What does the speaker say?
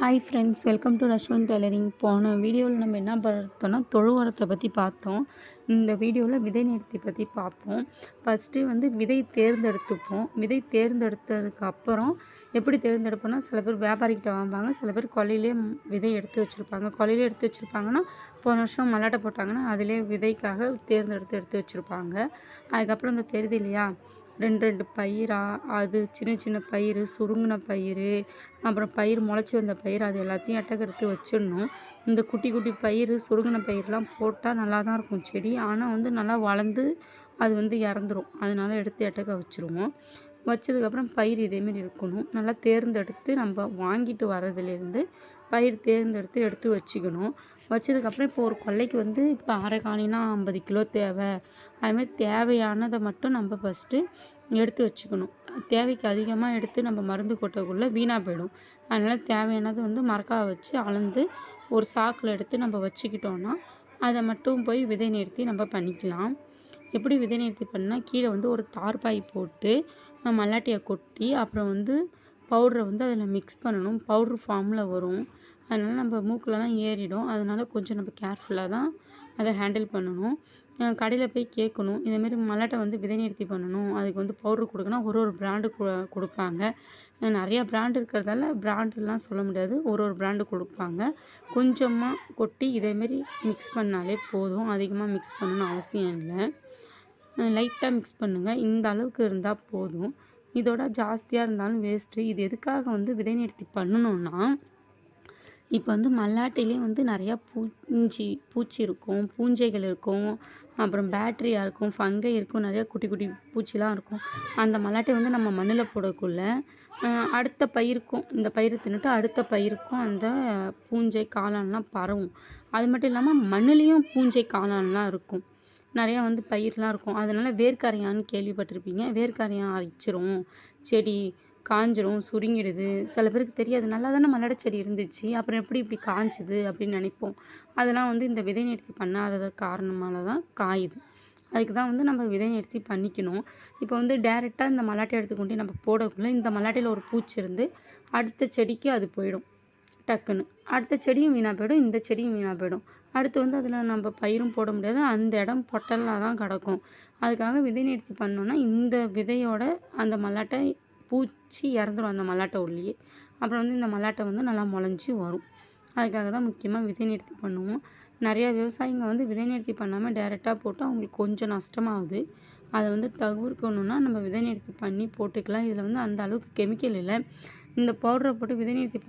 Hi friends welcome to Rashwan tailoring போன வீடியோவில் நம்ம என்ன பார்த்தோம்னா தொழு உரத்தை பற்றி பார்த்தோம். இந்த வீடியோவில் விதை நிறுத்தி பற்றி பார்ப்போம். ஃபஸ்ட்டு வந்து விதை தேர்ந்தெடுத்துப்போம். விதை தேர்ந்தெடுத்ததுக்கு அப்புறம் எப்படி தேர்ந்தெடுப்போம்னா சில பேர் வியாபாரிக்கிட்ட வாங்குவாங்க சில பேர் கொலையிலே விதை எடுத்து வச்சுருப்பாங்க. கொலையிலே எடுத்து வச்சுருப்பாங்கன்னா போன வருஷம் மல்லாட்டை போட்டாங்கன்னா அதிலே விதைக்காக தேர்ந்தெடுத்து எடுத்து வச்சுருப்பாங்க. அதுக்கப்புறம் இந்த தெரியுது இல்லையா? ரெண்டு ரெண்டு பயிராக அது சின்ன சின்ன பயிர் சுருங்கின பயிர் அப்புறம் பயிர் முளைச்சி வந்த பயிர் அது எல்லாத்தையும் எட்டக்கெடுத்து வச்சிடணும். இந்த குட்டி குட்டி பயிர் சுருங்கின பயிரெலாம் போட்டால் நல்லா தான் இருக்கும் செடி. ஆனால் வந்து நல்லா வளர்ந்து அது வந்து இறந்துரும். அதனால எடுத்து எட்டக்க வச்சுருவோம். வச்சதுக்கப்புறம் பயிர் இதேமாரி இருக்கணும். நல்லா தேர்ந்தெடுத்து நம்ம வாங்கிட்டு வரதுலேருந்து பயிர் தேர்ந்தெடுத்து எடுத்து வச்சுக்கணும். வச்சதுக்கப்புறம் இப்போ ஒரு கொல்லைக்கு வந்து இப்போ அரை காணினா ஐம்பது கிலோ தேவை. அதுமாதிரி தேவையானதை மட்டும் நம்ம ஃபஸ்ட்டு எடுத்து வச்சுக்கணும். தேவைக்கு அதிகமாக எடுத்து நம்ம மருந்து கொட்டக்குள்ளே வீணாக போயிடும். அதனால் தேவையானது வந்து மரக்காக வச்சு அளந்து ஒரு சாக்கில் எடுத்து நம்ம வச்சுக்கிட்டோன்னா அதை மட்டும் போய் விதை நிறுத்தி நம்ம பண்ணிக்கலாம். எப்படி விதை நிறுத்தி பண்ணால் கீழே வந்து ஒரு தார்பாய் போட்டு மல்லாட்டையை கொட்டி அப்புறம் வந்து பவுடரை வந்து அதில் மிக்ஸ் பண்ணணும். பவுட்ரு ஃபார்மில் வரும். அதனால் நம்ம மூக்கிலலாம் ஏறிடும். அதனால் கொஞ்சம் நம்ம கேர்ஃபுல்லாக தான் அதை ஹேண்டில் பண்ணணும். கடையில் போய் கேட்கணும். இதேமாரி மல்லாட்டை வந்து விதை நிறுத்தி பண்ணணும். அதுக்கு வந்து பவுட்ரு கொடுக்கணும். ஒரு ஒரு பிராண்டு கொடுப்பாங்க. நிறையா பிராண்டு இருக்கிறதால பிராண்டுலாம் சொல்ல முடியாது. ஒரு ஒரு பிராண்டு கொடுப்பாங்க. கொஞ்சமாக கொட்டி இதேமாரி மிக்ஸ் பண்ணாலே போதும். அதிகமாக மிக்ஸ் பண்ணணும்னு அவசியம் இல்லை. லைட்டாக மிக்ஸ் பண்ணுங்கள் இந்த அளவுக்கு இருந்தால் போதும். இதோட ஜாஸ்தியாக இருந்தாலும் வேஸ்ட்டு இது எதுக்காக வந்து விதை நிறுத்தி பண்ணணுன்னா இப்போ வந்து மல்லாட்டையிலே வந்து நிறையா பூஞ்சி பூச்சி இருக்கும் பூஞ்சைகள் இருக்கும் அப்புறம் பேட்ரியாக இருக்கும் ஃபங்கை இருக்கும் நிறையா குட்டி குட்டி பூச்சிலாம் இருக்கும். அந்த மல்லாட்டை வந்து நம்ம மண்ணில் போடக்குள்ள அடுத்த பயிருக்கும் இந்த பயிரை தின்னுட்டு அடுத்த பயிருக்கும் அந்த பூஞ்சை காளான்லாம் பரவும். அது மட்டும் இல்லாமல் மண்ணுலேயும் பூஞ்சை காளான்லாம் இருக்கும். நிறையா வந்து பயிர்லாம் இருக்கும். அதனால் வேர்க்கரையான்னு கேள்விப்பட்டிருப்பீங்க. வேர்க்கரையான் அரிச்சிரும் செடி காஞ்சிரும் சுருங்கிடுது. சில பேருக்கு தெரியாது. நல்லா தானே மல்லாட செடி இருந்துச்சு. அப்புறம் எப்படி இப்படி காஞ்சுது அப்படின்னு நினைப்போம். அதெல்லாம் வந்து இந்த விதை நிறுத்தி பண்ணாதது காரணமால தான் காயுது. அதுக்கு தான் வந்து நம்ம விதை நிறுத்தி பண்ணிக்கணும். இப்போ வந்து டேரெக்டாக இந்த மல்லாட்டை எடுத்துக்கொண்டு நம்ம போடக்குள்ளே இந்த மல்லாட்டையில் ஒரு பூச்சி இருந்து அடுத்த செடிக்கு அது போயிடும். டக்குன்னு. அடுத்த செடியும் வீணாக போயிடும். இந்த செடியும் வீணாக போயிடும். அடுத்து வந்து அதில் நம்ம பயிரும் போட முடியாது. அந்த இடம் பொட்டலாக தான் கிடக்கும். அதுக்காக விதை நிறுத்தி பண்ணோன்னா இந்த விதையோட அந்த மல்லாட்டை பூச்சி இறந்துடும் அந்த மல்லாட்டை உள்ளேயே. அப்புறம் வந்து இந்த மல்லாட்டை வந்து நல்லா முளைஞ்சி வரும். அதுக்காக தான் முக்கியமாக விதை நிறுத்தி பண்ணுவோம். நிறையா விவசாயிங்க வந்து விதை நிறுத்தி பண்ணாமல் டேரெக்டாக போட்டு அவங்களுக்கு கொஞ்சம் நஷ்டமாகுது. அதை வந்து தவிர்க்கணுன்னா நம்ம விதை நிறுத்தி பண்ணி போட்டுக்கலாம். இதில் வந்து அந்த அளவுக்கு கெமிக்கல் இல்லை. இந்த பவுடரை போட்டு விதை நிறுத்தி பண்ணி